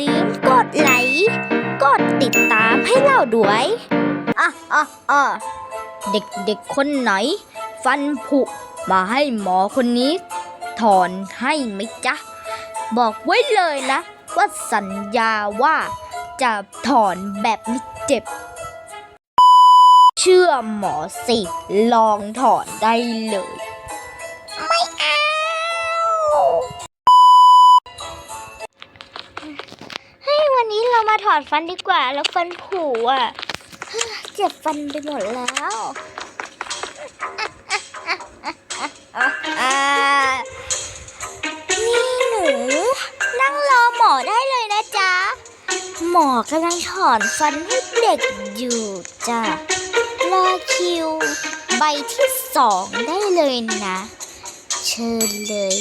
ลืมกดไลค์ กดติดตามให้เราด้วยอะอะอะเด็กๆคนไหน ฟันผุมาให้หมอคนนี้ ถอนให้ไหมจ๊ะ บอกไว้เลยนะ ว่าสัญญาว่าจะถอนแบบไม่เจ็บ เชื่อหมอสิ ลองถอนได้เลย อนฟันดีกว่า แล้วฟันผุอะ เจ็บฟันไปหมดแล้วนี่หนูนั่งรอหมอได้เลยนะจ๊ะ หมอกำลังถอนฟันให้เด็กอยู่จ้ะ รอคิว ใบที่สองได้เลยนะ เชิญเลย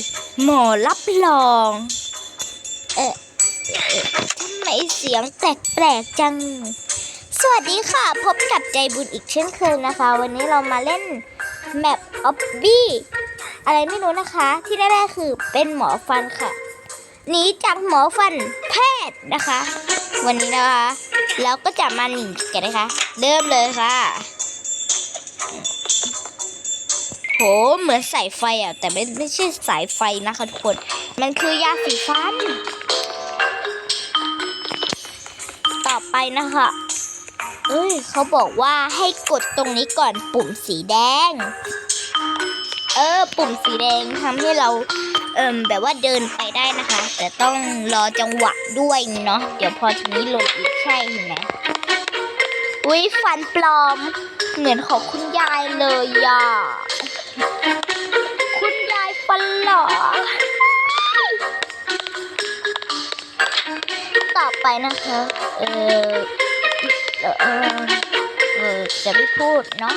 หมอรับรอง เอ๊ะเอ๊ะทำ ไมเสียงแปลกๆจัง สวัสดีค่ะ พบกับใจบุญอีกเช่นเคยนะคะ วันนี้เรามาเล่นแมปออบบี้อะไรไม่รู้นะคะ ที่แน่ๆคือเป็นหมอฟันค่ะหนีจากหมอฟันแพทย์นะคะ วันนี้นะคะ แล้วก็จะมาหนีกันนะคะ เริ่มเลยค่ะ โหเหมือนสายไฟอะ แต่ไม่ไม่ใช่สายไฟนะคะทุกคน มันคือยาสีฟัน ไปนะคะ เอ้ยเขาบอกว่าให้กดตรงนี้ก่อนปุ่มสีแดง เออ ปุ่มสีแดงทำให้เราเอิมแบบว่าเดินไปได้นะคะ แต่ต้องรอจังหวะด้วยเนาะเดี๋ยวพอทีนี้ลงอีกใช่เห็นไหมอุ้ยฟันปลอม เหมือนของคุณยายเลยอะคุณยายฟันหล่อ ไปนะคะเออเออเออเออจะไม่พูดเนาะ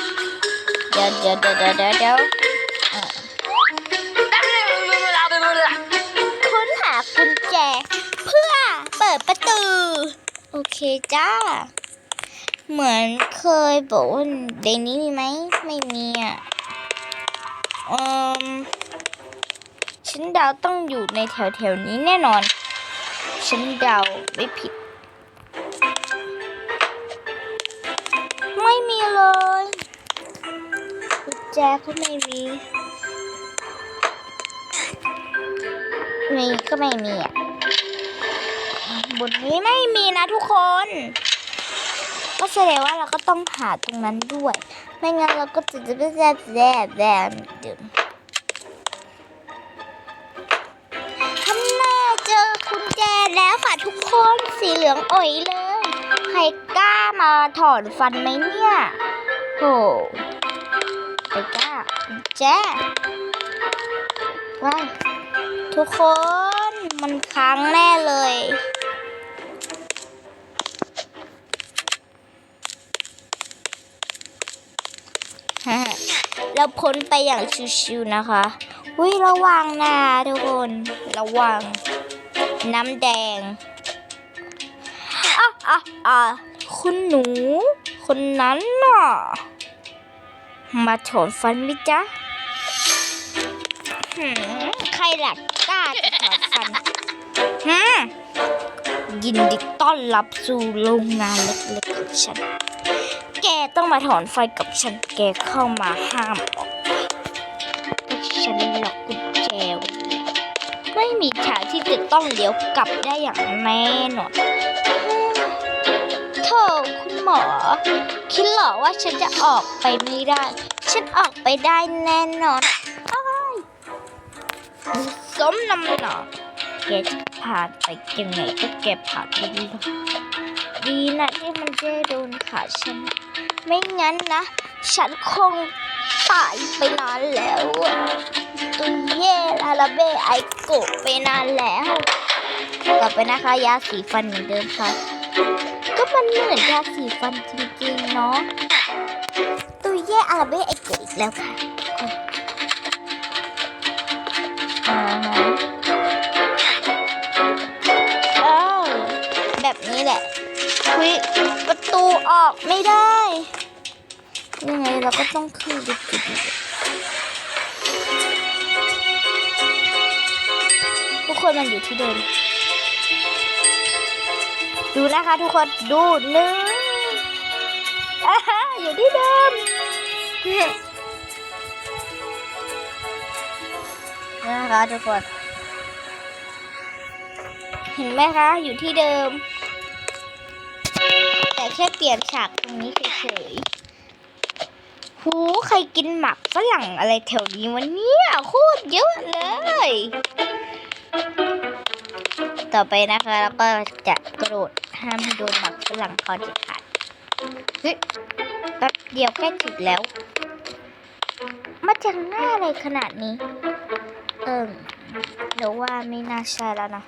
เดี๋ยวเดี๋ยวเดี๋ยวเดี๋ยวเดี๋ยวค้นหากุญแจ เพื่อเปิดประตู โอเคจ้า เหมือนเคยบอกว่าในนี้มีไหม ไม่มีอะอืมฉันเดาต้องอยู่ในแถวแถวๆนี้แน่นอน ฉันเดาไม่ผิด ไม่มีเลยกุญแจก็ไม่มีมีก็ไม่มีอะบนนี้ไม่มีนะทุกคน ก็แสดงว่าเราก็ต้องหาตรงนั้นด้วย ไม่งั้นเราก็จะจะจะจะจะจะดื่ม น สีเหลืองอ่อยเลย ใครกล้ามาถอนฟันไหมเนี่ยโหใครกล้าแจว้าทุกคนมันค้างแน่เลยเราพ้นไปอย่างชิวๆนะคะอุ้ยระวังนะทุกคน ระวัง น้ำแดง อะอะคุณหนู คนนั้นน่ะ มาถอนฟันไหมจ๊ะใครหลักกล้าจะถอนฟันยินดีต้อนรับสู่โรงงานเล็กๆของฉัน แกต้องมาถอนไฟกับฉัน แกเข้ามาห้ามออกฉันล็อกกุญแจไว้ไม่มีทางที่จะต้องเลี้ยวกลับได้อย่างแน่นอน โธ่คุณหมอ คิดหรอว่าฉันจะออกไปไม่ได้ ฉันออกไปได้แน่นอนอ้ายสมน้ำหนาแกจะผ่านไปยังไงก็แกผ่านไปด้หรอกดีนะที่มันจะโดนขาฉัน ไม่งั้นนะ ฉันคงตายไปนานแล้วตุยเย่ลาลาเบไอโกะไปนานแล้ว ต่อไปนะคะยาสีฟันเหมือนเดิมค่ะ ก็มันเหมือนยาสีฟันจริงๆเนาะตุยเย่อาราเบไอโกะอีกแล้วค่ะอ่าฮะอ้าวแบบนี้แหละคุยประตูออกไม่ได้ยังไงเราก็ต้องขึ้นไปปิดทุกคนมันอยู่ที่เดิม ดูนะคะทุกคนดูหนึ่งอ่าฮะอยู่ที่เดิมนะคะทุกคน เห็นไหมคะอยู่ที่เดิม แต่แค่เปลี่ยนฉากตรงนี้เฉยๆหูใครกินหมักฝรั่งอะไรแถวนี้วันนี้โคตรเยอะเลย ต่อไปนะคะแล้วก็จะกระโดดห้ามให้โดนหมักฝรั่งคอเด็ดขาดเฮ้ยแป๊บเดียวแค่ถึงแล้ว มาจากหน้าอะไรขนาดนี้ เอิมเดี๋ยวว่าไม่น่าใช่แล้วนะ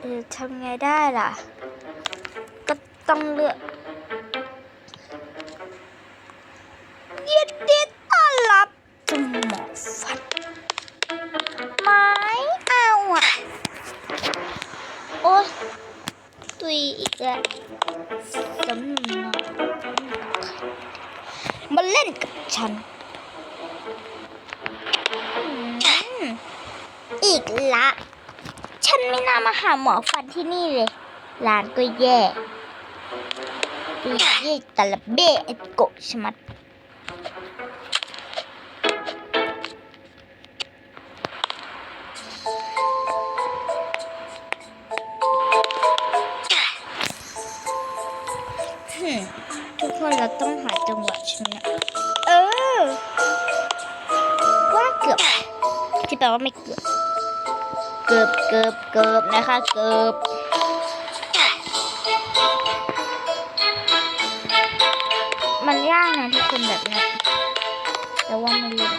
เออทำไงได้ล่ะ ก็ต้องเลือก ฉันอืมอีกละ ฉันไม่น่ามาหาหมอฟันที่นี่เลย ร้านก็แย่ดูเย่ตะละเบ้ไอโกะชะมัดฮึมทุกคนเราต้องหาจังหวะใช่ไหมเนี่ย ที่แปลว่าไม่เกือบเกือบเกือบเกือบนะคะเกือบมันยากนะทุกคนแบบนี้แต่ว่าม่รู้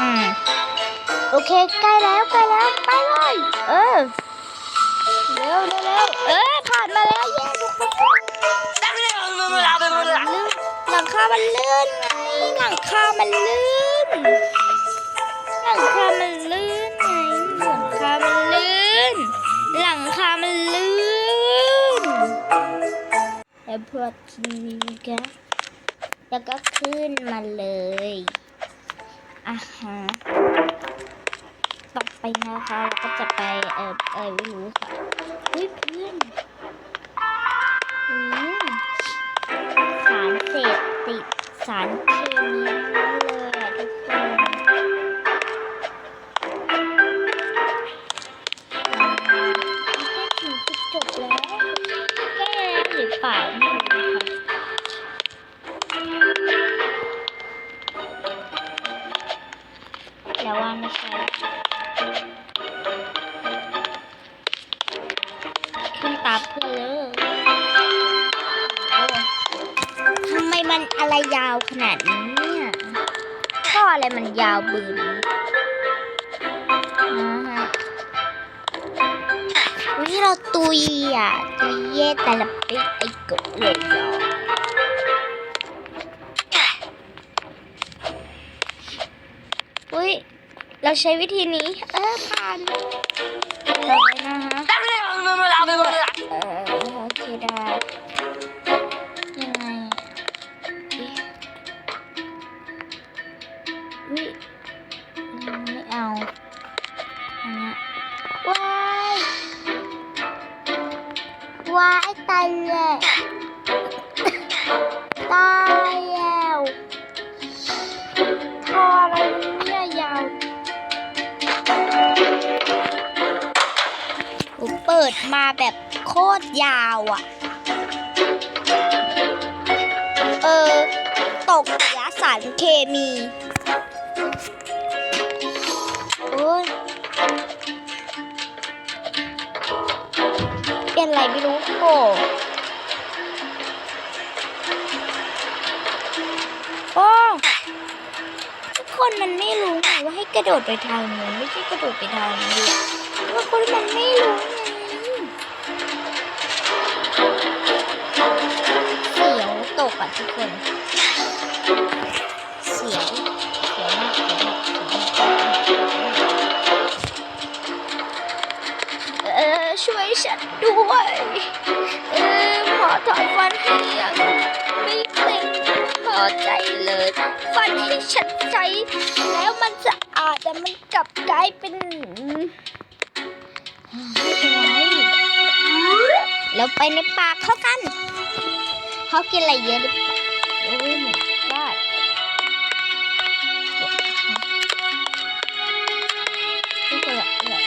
อืมโอเคใกล้แล้วใกล้แล้วไปเลยเออเร็วเร็วเออผ่านมาแล้วแย่ทุกคน หลังคามันลื่นไงหลังคามันลื่นหลังคามันลื่นไงหลังคามันลื่นหลังคามันลื่นแล้วพอทีนี้ก็แล้วก็ขึ้นมาเลยอะฮะต่อไปนะคะเราก็จะไปเออเออไม่รู้ค่ะเฮ้ยเพื่อนอืม เสพติดสารเคมี ท่ออะไรมันยาวบืนนะฮะวันนี้เราตุยอะ ตุยเย่แต่ละปิ๊กไอ้กบเลยอะอุ้ย เราใช้วิธีนี้ เออผ่าน แบบโคตรยาวอะ เออ ตกยาสารเคมี โอ้ยเป็นอะไรไม่รู้โอ้โอ้ทุกคนมันไม่รู้ไงว่าให้กระโดดไปทางนู้นไม่ใช่กระโดดไปทางนี้ว่าคนมันไม่รู้ไง กอะทุกคน เสียวเสียวมากเสียวมากเสียวมากเออช่วยฉันด้วย เออหมอถอนฟันให้ยังไม่ติดพอใจเลย ฟันที่ฉันใช้แล้วมันสะอาดแต่มันกลับกลายเป็นไม่เป็นไรแล้วไปในปากเขากัน เขากินอะไรเยอะหรือเปล่าโอ้ยไม่ได้ทุกคนเรยเรา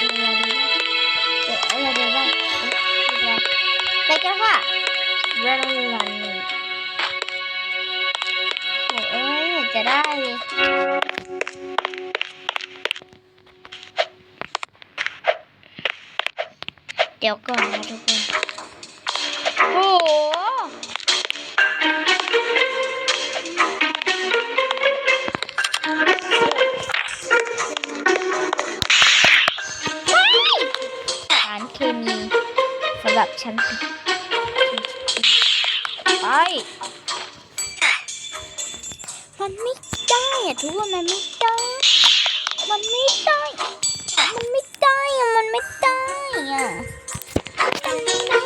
เรยเดินได้ไปกันค่ะเราเราโอ้ยจะได้เดี๋ยวก่อนนะทุกคนโอ้ำหรับฉันไปมันไม่ได้อะทุกคนมันไม่ได้ มันไม่ได้ มันไม่ได้อะมันไม่ได้อะมันไม่ได้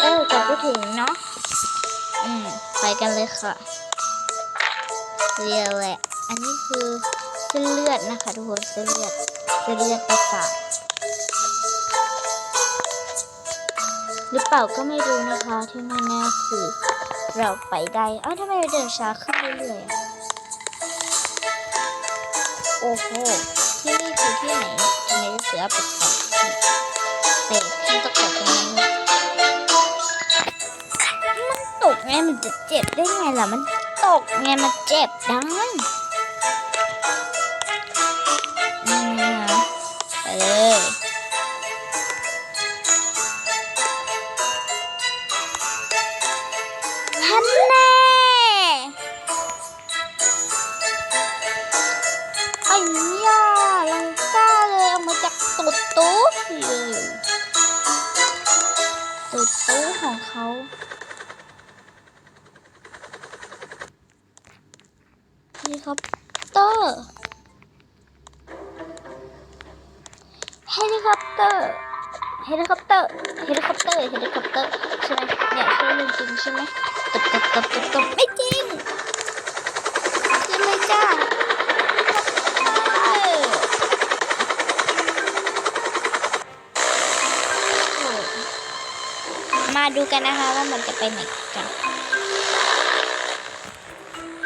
เออก่อนจะถึงเนาะ อืม ไปกันเลยค่ะ เรียวแหละ อันนี้คือเส้นเลือดนะคะทุกคนเส้นเลือดเส้นเลือดประสาทหรือเปล่าก็ไม่รู้นะคะที่แน่ๆคือเราไปได้อ้าวทำไมเราเดินช้าขึ้นเรื่อยๆโอ้โหที่นี่คือที่ไหนทำไมเสือแปลกๆเตะที่ตะกดตรงนั้นมันตกไงมันจะเจ็บได้ไงล่ะมัน ตกไงมันเจ็บได้อืมไปเลยฮันแน่ไอ้ยาลังก้าเลยเอามาจากตุ๊ดตุ๊ดเลยตุ๊ดตุ๊ดของเขาเฮลิคอปเต อร์ เฮลิคอปเตอร์ เฮลิคอปเตอร์ เฮลิคอปเตอร์ เฮลิคอปเตอร์ใช่ไหมเนี่ยใช่เรื่องจริงใช่ไหมตบตบตบตบตบไม่จริงจริงเลยจ้าออมาดูกันนะคะว่ามันจะไปไหนกัน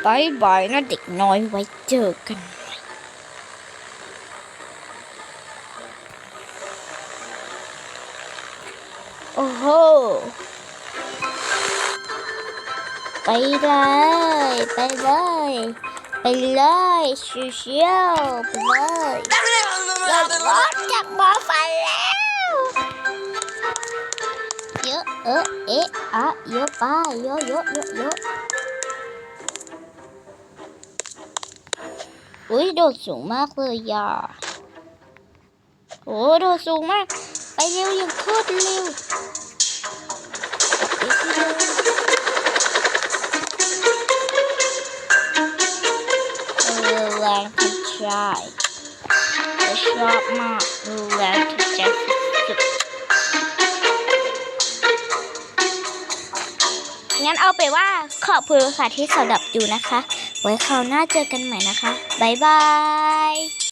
บายบายนะเด็กน้อยไว้เจอกันโอ้โห ไปเลย ไปเลย ไปเลยชิวๆไปเลยเรารอดจากหมอฟันแล้วเยอะเออเอะอะเยอะไปเยอะเยอะเยอะเยอะ อุ้ยโดดสูงมากเลยย่าโอ้โดดสูงมาก ไปเร็วอย่างโคตรเร็วเออแรงที่ใช่แต่ชอบมากแรงที่จะสุดงั้นเอาไปว่าขอบคุณค่ะที่สำหรับอยู่นะคะ ไว้คราวหน้าเจอกันใหม่นะคะ บ๊ายบาย